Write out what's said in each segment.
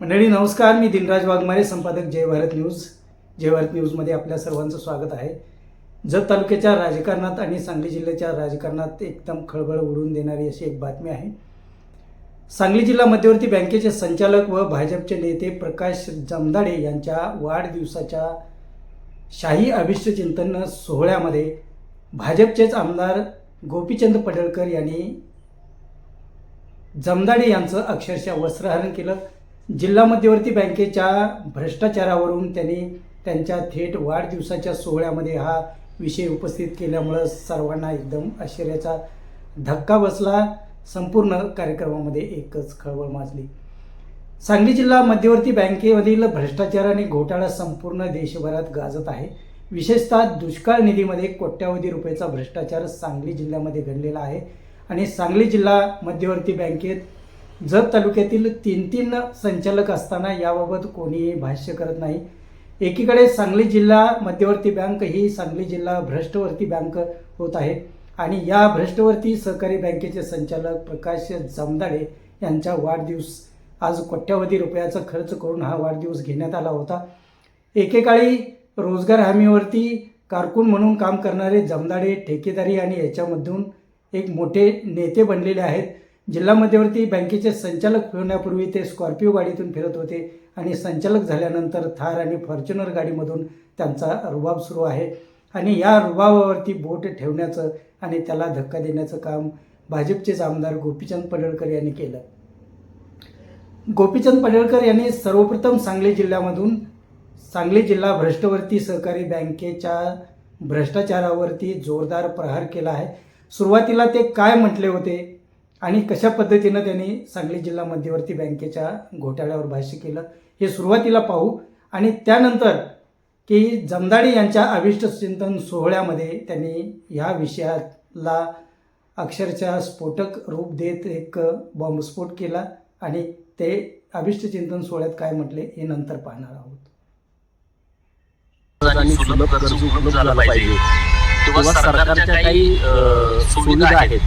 मंडळी नमस्कार. मी दिनराज वाघमारे संपादक जय भारत न्यूज. जय भारत न्यूजमध्ये आपल्या सर्वांचं स्वागत आहे. जत तालुक्याच्या राजकारणात आणि सांगली जिल्ह्याच्या राजकारणात एकदम खळबळ उडवून देणारी अशी एक बातमी आहे. सांगली जिल्हा मध्यवर्ती बँकेचे संचालक व भाजपचे नेते प्रकाश जमदाडे यांच्या वाढदिवसाच्या शाही अभिष्टचिंतन सोहळ्यामध्ये भाजपचेच आमदार गोपीचंद पडळकर यांनी जमदाडे यांचं अक्षरशः वस्त्रहरण केलं. जिल्हा मध्यवर्ती बँकेच्या भ्रष्टाचारावरून त्यांनी त्यांच्या थेट वाढदिवसाच्या सोहळ्यामध्ये हा विषय उपस्थित केल्यामुळं सर्वांना एकदम आश्चर्याचा धक्का बसला. संपूर्ण कार्यक्रमामध्ये एकच खळबळ माजली. सांगली जिल्हा मध्यवर्ती बँकेमधील भ्रष्टाचार आणि घोटाळा संपूर्ण देशभरात गाजत आहे. विशेषतः दुष्काळ निधीमध्ये कोट्यावधी रुपयाचा भ्रष्टाचार सांगली जिल्ह्यामध्ये घडलेला आहे आणि सांगली जिल्हा मध्यवर्ती बँकेत जत तालुक्यातील तीन तीन संचालक असताना याबाबत कोणीही भाष्य करत नाही. एकीकडे सांगली जिल्हा मध्यवर्ती बँक ही सांगली जिल्हा भ्रष्टवर्ती बँक होत आहे आणि या भ्रष्टवर्ती सहकारी बँकेचे संचालक प्रकाश जामदाडे यांचा वाढदिवस. आज कोट्यावधी रुपयाचा खर्च करून हा वाढदिवस घेण्यात आला होता. एकेकाळी रोजगार हमीवरती कारकून म्हणून काम करणारे जमदाडे ठेकेदारी आणि याच्यामधून एक मोठे नेते बनलेले आहेत. जिल्हा मध्यवर्ती बँकेचे संचालक होण्यापूर्वी ते स्कॉर्पिओ गाडीतून फिरत होते आणि संचालक झाल्यानंतर थार आणि फॉर्च्युनर गाडीमधून त्यांचा रुबाब सुरू आहे. आणि या रुबाबावरती बोट ठेवण्याचं आणि त्याला धक्का देण्याचं काम भाजपचेच आमदार गोपीचंद पडळकर यांनी केलं. गोपीचंद पडळकर यांनी सर्वप्रथम सांगली जिल्ह्यामधून सांगली जिल्हा भ्रष्टवर्ती सहकारी बँकेच्या भ्रष्टाचारावरती जोरदार प्रहार केला आहे. सुरुवातीला ते काय म्हटले होते? आणि कशा पद्धतीनं त्यांनी सांगली जिल्हा मध्यवर्ती बँकेच्या घोटाळ्यावर भाष्य केलं हे सुरुवातीला पाहू. आणि त्यानंतर की जमदाडे यांच्या अभिष्ट चिंतन सोहळ्यामध्ये त्यांनी ह्या विषयाला अक्षरशः स्फोटक रूप देत एक बॉम्बस्फोट केला आणि ते अभिष्ट चिंतन सोहळ्यात काय म्हटले हे नंतर पाहणार आहोत. सुलभ झाला पाहिजे. किंवा सरकारच्या काही सुविधा आहेत.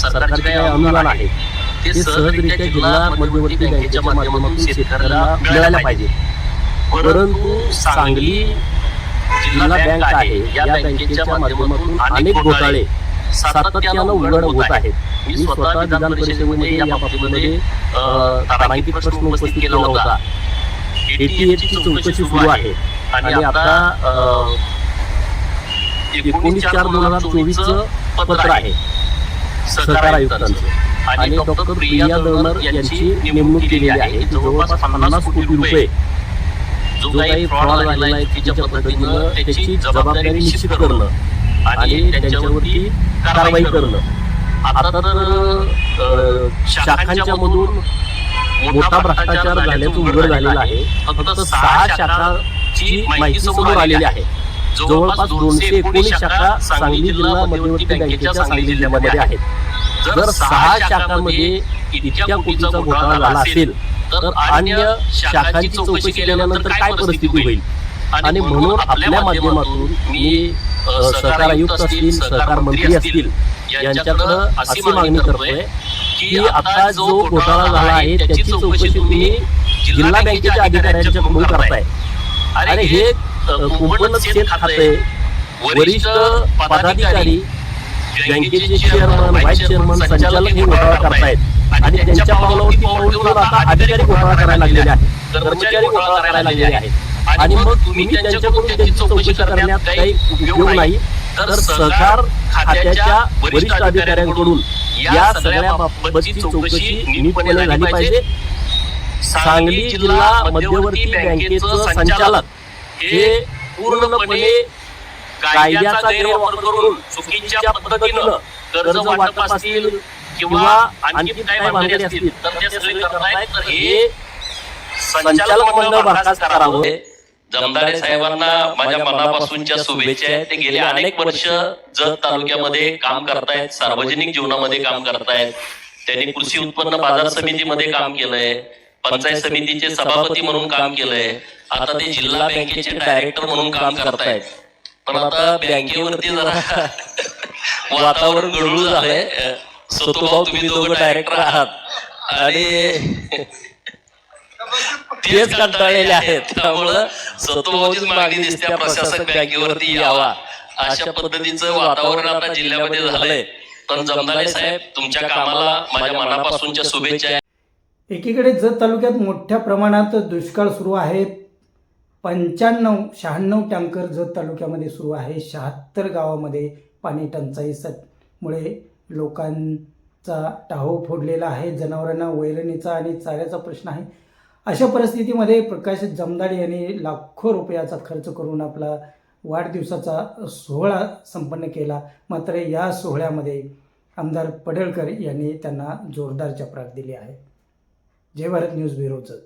सरकारचे काही अनुदान आहेत ते सहजरित्या जिल्हा मध्यवर्ती बँकेच्या माध्यमातून शेतकऱ्याला मिळायला पाहिजे. परंतु सांगली जिल्हा बँक आहे. या बँकेच्या माध्यमातून अनेक घोटाळे सातत्यानं उघड होत आहेत. मी स्वतः विधान परिषदेमध्ये या बाबतीमध्ये तारांकित प्रश्न उपस्थित केला होता. एटीएची चौकशी सुरू आहे. आणि आता एकोणीस चार दोन हजार चोवीस पत्र आहे. सहकार आयुक्तांचं आणि डॉक्टर प्रिया दळणर यांची नेमणूक केलेली आहे जवळपास पन्नास कोटी रुपये जो काही फ्रॉड झालेला आहे तिच्या पद्धतीनं त्याची जबाबदारी निश्चित करणं आणि त्यांच्यावरती कारवाई करणं. आता तर शाखांच्या मधून मोठा भ्रष्टाचार झाल्याचं उघड झालेलं आहे. फक्त सहा शाखाची माहिती समोर आलेली आहे. जवळपास दोनशे एकोणीस शाखा सांगली जिल्हा मध्यवर्ती बँकेच्या सांगली जिल्ह्यामध्ये आहेत. जर सहा शाखांमध्ये इतक्या कोटीचा घोटाळा झाला असेल तर अन्य शाखांची चौकशी केल्यानंतर काय परिस्थिती होईल? आणि म्हणून आपल्या माध्यमातून मी सहकार आयुक्त असतील सहकार मंत्री असतील यांच्याकडं अशी मागणी करतोय की आता जो घोटाळा झाला आहे त्याची चौकशी तुम्ही जिल्हा बँकेच्या अधिकाऱ्यांच्याकडून करताय. आणि हे कुंपणच शेत खाते वरिष्ठ पदाधिकारी बँकेचे चेअरमन व्हाईस चेअरमन संचालक हे घोटाळा करतायत. आणि त्यांच्या पावलावरती पाऊल ठेवून आता अधिकारी घोटाळा करायला लागलेले आहेत. कर्मचारी घोटाळा करायला लागलेले आहेत. आणि मग तुम्ही त्यांच्याकडून त्याची चौकशी करण्यात काही उपयोग नाही. तर सहकार खात्याच्या वरिष्ठ अधिकाऱ्यांकडून या सगळ्या बाबतची चौकशी नीटपणे झाली पाहिजे. सांगली जिल्हा मध्यवर्ती बँकेचं संचालक. हे पूर्णपणे कायद्याचा गैरवापर करून चुकीच्या पद्धतीनं कर्ज वाटप असतील किंवा आणखी काय भानगडी असतील तर ते सगळे करतायत तर हे संचालक मंडळ बरखास्त करावं. जमदाडे साहेबांना माझ्या मनापासूनच्या शुभेच्छा आहेत. ते गेले अनेक वर्ष जत तालुक्यामध्ये काम करतायत सार्वजनिक जीवनामध्ये काम करतायत. त्यांनी कृषी उत्पन्न बाजार समितीमध्ये काम केलंय. पंचायत समितीचे सभापती म्हणून काम केलंय. आता ते जिल्हा बँकेचे डायरेक्टर म्हणून काम करतायत. पण आता बँकेवरती जरा वातावरण गळूळ झालंय. सतुभाऊ तुम्ही दोघं डायरेक्टर आहात. आणि तेच कंटाळलेले आहेत. त्यामुळं सतोभाऊचीच मागणी दिसते प्रशासक बँकेवरती यावा. अशा पद्धतीचं वातावरण आता जिल्ह्यामध्ये झालंय. पण जमदारे साहेब तुमच्या कामाला माझ्या मनापासूनच्या शुभेच्छा. एकीकडे जत तालुक्यात मोठ्या प्रमाणात दुष्काळ सुरू आहे पंच्याण्णव शहाण्णव टँकर जत तालुक्यामध्ये सुरू आहे. शहात्तर गावामध्ये पाणी टंचाई मुळे लोकांचा टाहो फोडलेला आहे. जनावरांना वैरणीचा आणि चाऱ्याचा प्रश्न आहे. अशा परिस्थितीमध्ये प्रकाश जमदाडे यांनी लाखो रुपयाचा खर्च करून आपला वाढदिवसाचा सोहळा संपन्न केला. मात्र या सोहळ्यामध्ये आमदार पडळकर यांनी त्यांना जोरदार चपराक दिली आहे. जय भारत न्यूज ब्युरोचं.